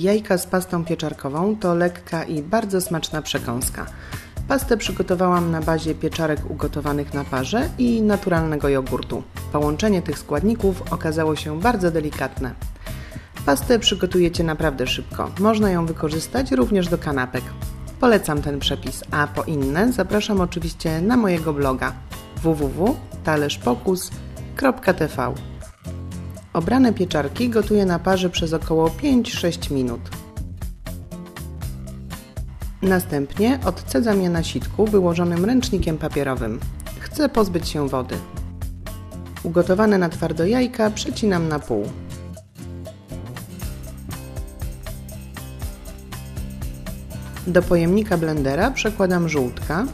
Jajka z pastą pieczarkową to lekka i bardzo smaczna przekąska. Pastę przygotowałam na bazie pieczarek ugotowanych na parze i naturalnego jogurtu. Połączenie tych składników okazało się bardzo delikatne. Pastę przygotujecie naprawdę szybko. Można ją wykorzystać również do kanapek. Polecam ten przepis, a po inne zapraszam oczywiście na mojego bloga www.talerzpokus.tv. Obrane pieczarki gotuję na parze przez około 5-6 minut. Następnie odcedzam je na sitku wyłożonym ręcznikiem papierowym. Chcę pozbyć się wody. Ugotowane na twardo jajka przecinam na pół. Do pojemnika blendera przekładam żółtka,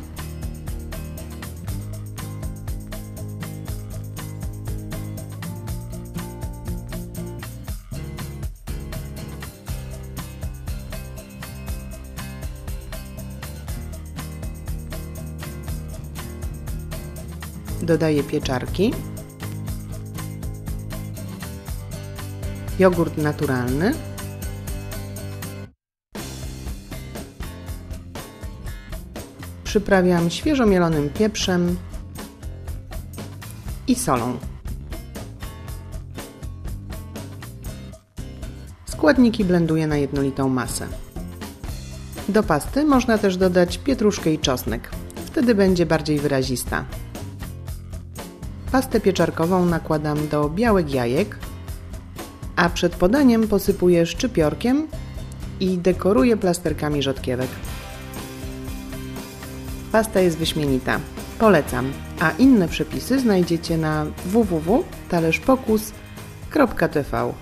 dodaję pieczarki, jogurt naturalny, przyprawiam świeżo mielonym pieprzem i solą. Składniki blenduję na jednolitą masę. Do pasty można też dodać pietruszkę i czosnek. Wtedy będzie bardziej wyrazista. Pastę pieczarkową nakładam do białek jajek, a przed podaniem posypuję szczypiorkiem i dekoruję plasterkami rzodkiewek. Pasta jest wyśmienita. Polecam, a inne przepisy znajdziecie na www.talerzpokus.tv.